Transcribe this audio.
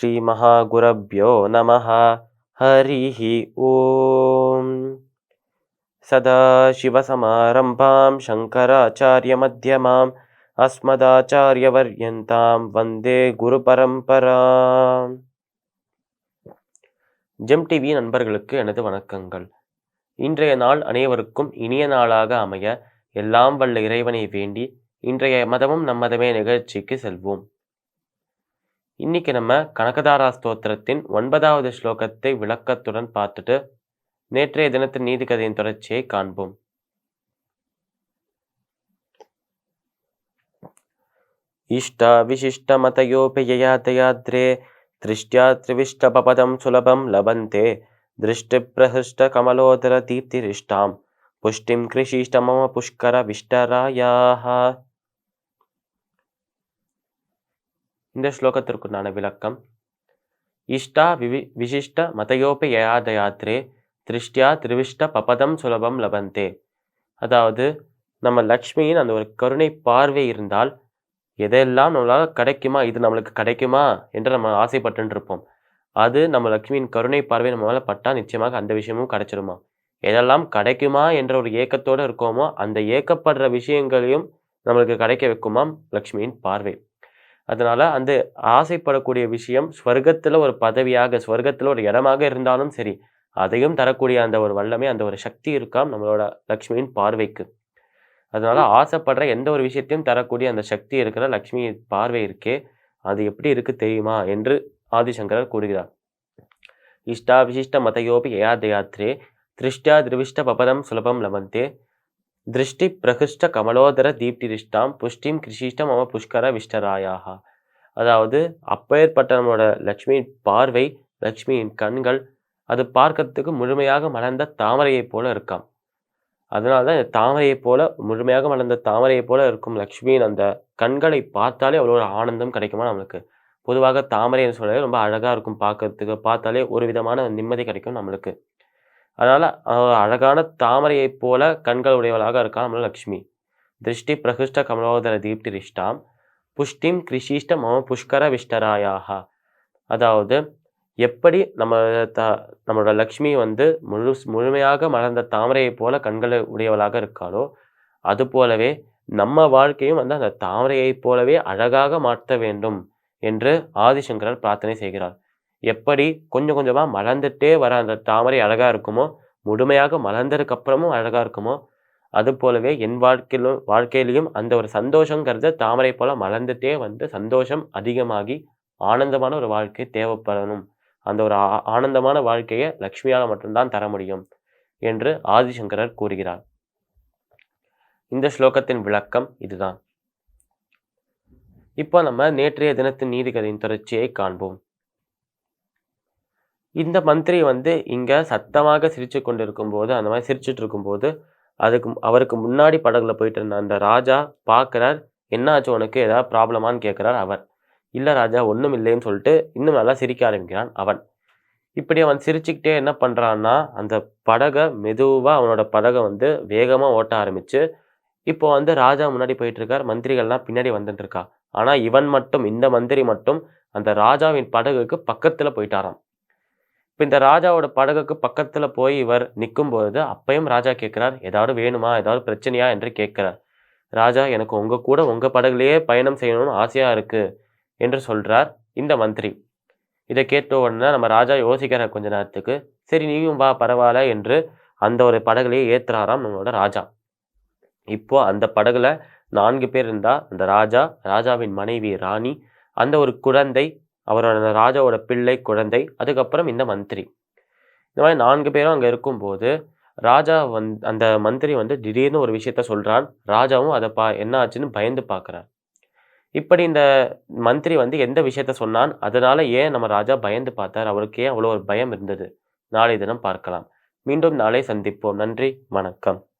श्रीमहागुरभ्यो नमः हरिः ॐ सदाशिवसमारम्भां शङ्कराचार्यमध्यमाम् अस्मदाचार्यवर्यन्तां வந்தே குருபரம்பராம் ஜெம் டிவி நண்பர்களுக்கு எனது வணக்கங்கள் இன்றைய நாள் அனைவருக்கும் இனிய நாளாக அமைய எல்லாம் வல்ல இறைவனை வேண்டி இன்றைய மதமும் நம்மதமே நிகழ்ச்சிக்கு செல்வோம் இன்னைக்கு நம்ம கனகதாரா ஸ்தோத்திரத்தின் ஒன்பதாவது ஸ்லோகத்தை விளக்கத்துடன் பார்த்துட்டு நேற்றைய தினத்தின் நீதிக்கதையின் தொடர்ச்சியை காண்போம் इष्टाविशिष्टमतयोपययातयाद्रे दृष्ट्या त्रिविष्टपपदं सुलभं लभन्ते दृष्टिप्रहृष्टकमलोदरदीप्तिरिष्टां पुष्टिं कृषीष्ट मम இந்த ஸ்லோகத்திற்குண்டான விளக்கம். இஷ்டா விவி விசிஷ்ட மதயோபயாதயாத்ரே திருஷ்டியா திருவிஷ்ட பபதம் சுலபம் லபந்தே. அதாவது நம்ம லக்ஷ்மியின் அந்த ஒரு கருணை பார்வை இருந்தால் எதெல்லாம் நம்மளால் கிடைக்குமா இது நம்மளுக்கு கிடைக்குமா என்று நம்ம ஆசைப்பட்டு இருப்போம் அது நம்ம லக்ஷ்மியின் கருணை பார்வை நம்ம மேலே பட்டால் நிச்சயமாக அந்த விஷயமும் கிடைச்சிருமா? எதெல்லாம் கிடைக்குமா என்ற ஒரு ஏக்கத்தோடு இருக்கோமோ அந்த ஏக்கப்படுற விஷயங்களையும் நம்மளுக்கு கிடைக்க வைக்குமாம் லக்ஷ்மியின் பார்வை. அதனால அந்த ஆசைப்படக்கூடிய விஷயம் ஸ்வர்க்கத்தில் ஒரு பதவியாக ஸ்வர்க்கத்தில் ஒரு இடமாக இருந்தாலும் சரி அதையும் தரக்கூடிய அந்த ஒரு வல்லமை அந்த ஒரு சக்தி இருக்காம் நம்மளோட லக்ஷ்மியின் பார்வைக்கு. அதனால ஆசைப்படுற எந்த ஒரு விஷயத்தையும் தரக்கூடிய அந்த சக்தி இருக்கிற லக்ஷ்மி பார்வை இருக்கே அது எப்படி இருக்கு தெரியுமா என்று ஆதிசங்கரர் கூறுகிறார். இஷ்டா விசிஷ்ட மதயோபி ஏயாதயாத்ரே திருஷ்டா திருவிஷ்ட பபதம் சுலபம் லபந்தே திருஷ்டி பிரகிருஷ்ட கமலோதர தீப்திரிஷ்டாம் புஷ்டிம் கிருஷிஷ்டம் மம புஷ்கர விஷ்டராயாக. அதாவது அப்பேற்பட்ட நம்மளோட லக்ஷ்மியின் பார்வை லக்ஷ்மியின் கண்கள் அது பார்க்கறதுக்கு முழுமையாக மலர்ந்த தாமரையைப் போல இருக்காம். அதனால தான் தாமரையைப் போல முழுமையாக மலர்ந்த தாமரையைப் போல இருக்கும் லக்ஷ்மியின் அந்த கண்களை பார்த்தாலே அவ்வளோ ஒரு ஆனந்தம் கிடைக்குமா நம்மளுக்கு? பொதுவாக தாமரைன்னு சொல்றது ரொம்ப அழகாக இருக்கும் பார்க்கறதுக்கு பார்த்தாலே ஒரு விதமான நிம்மதி கிடைக்கும் நம்மளுக்கு. அதனால் அழகான தாமரையைப் போல கண்கள் உடையவளாக இருக்கா நம்மள லக்ஷ்மி திருஷ்டி பிரகிஷ்ட கமலோதர தீப்தி ரிஷ்டாம். புஷ்டிம் கிருஷிஷ்ட மம புஷ்கர விஷ்டராயாக. அதாவது எப்படி நம்ம த நம்மளோட லக்ஷ்மி வந்து முழு முழுமையாக மலர்ந்த தாமரையைப் போல கண்களை உடையவளாக இருக்காளோ அது போலவே நம்ம வாழ்க்கையும் வந்து அந்த தாமரையைப் போலவே அழகாக மாற்ற வேண்டும் என்று ஆதிசங்கரர் பிரார்த்தனை செய்கிறார். எப்படி கொஞ்சம் கொஞ்சமாக மலர்ந்துட்டே வர அந்த தாமரை அழகாக இருக்குமோ முழுமையாக மலர்ந்ததுக்கப்புறமும் அழகாக இருக்குமோ அது போலவே என் வாழ்க்கையிலும் வாழ்க்கையிலையும் அந்த ஒரு சந்தோஷங்கிறது தாமரை போல் மலர்ந்துட்டே வந்து சந்தோஷம் அதிகமாகி ஆனந்தமான ஒரு வாழ்க்கை தேவைப்படணும். அந்த ஒரு ஆனந்தமான வாழ்க்கையை லக்ஷ்மியால் மட்டும்தான் தர முடியும் என்று ஆதிசங்கரர் கூறுகிறார். இந்த ஸ்லோகத்தின் விளக்கம் இதுதான். இப்போ நம்ம நேற்றைய தினத்தின் நீதிகதையின் தொடர்ச்சியை காண்போம். இந்த மந்திரி வந்து இங்கே சத்தமாக சிரித்து கொண்டு இருக்கும்போது அந்த மாதிரி சிரிச்சுட்டு இருக்கும்போது அதுக்கு அவருக்கு முன்னாடி படகுல போயிட்டு இருந்த அந்த ராஜா பார்க்குறார் என்ன ஆச்சு உனக்கு? ஏதாவது ப்ராப்ளமான்னு கேட்குறார் அவர். இல்லை ராஜா ஒன்றும் இல்லைன்னு சொல்லிட்டு இன்னும் நல்லா சிரிக்க ஆரம்பிக்கிறான் அவன். இப்படி அவன் சிரிச்சுக்கிட்டே என்ன பண்ணுறான்னா அந்த படகை மெதுவாக அவனோட படகை வந்து வேகமாக ஓட்ட ஆரம்பிச்சு இப்போ வந்து ராஜா முன்னாடி போயிட்டு இருக்கார் மந்திரிகள்லாம் பின்னாடி வந்துட்டு இருக்கா. ஆனால் இவன் மட்டும் இந்த மந்திரி மட்டும் அந்த ராஜாவின் படகுக்கு பக்கத்தில் போயிட்டாராம். இப்போ இந்த ராஜாவோட படகுக்கு பக்கத்தில் போய் இவர் நிற்கும் பொழுது அப்பையும் ராஜா கேட்குறார் ஏதாவது வேணுமா ஏதாவது பிரச்சனையா என்று கேட்குறார் ராஜா எனக்கு உங்கள் கூட உங்கள் படகுலேயே பயணம் செய்யணும்னு ஆசையாக இருக்குது என்று சொல்கிறார் இந்த மந்திரி. இதை கேட்ட உடனே நம்ம ராஜா யோசிக்கிற கொஞ்ச நேரத்துக்கு சரி நீயும் வா பரவாயில்ல என்று அந்த ஒரு படகுலையே ஏற்றுறாராம் நம்மளோட ராஜா. இப்போது அந்த படகுல நான்கு பேர் இருந்தால் அந்த ராஜா ராஜாவின் மனைவி ராணி அந்த ஒரு குழந்தை அவரோட ராஜாவோட பிள்ளை குழந்தை அதுக்கப்புறம் இந்த மந்திரி. இந்த மாதிரி நான்கு பேரும் அங்கே இருக்கும்போது ராஜா வந் அந்த மந்திரி வந்து திடீர்னு ஒரு விஷயத்த சொல்கிறான் ராஜாவும் அதை பா என்ன ஆச்சுன்னு பயந்து பார்க்குறார் இப்படி இந்த மந்திரி வந்து எந்த விஷயத்த சொன்னான்? அதனால ஏன் நம்ம ராஜா பயந்து பார்த்தார்? அவருக்கு ஏன் அவ்வளோ ஒரு பயம் இருந்தது. நாளை தினம் பார்க்கலாம். மீண்டும் நாளை சந்திப்போம். நன்றி. வணக்கம்.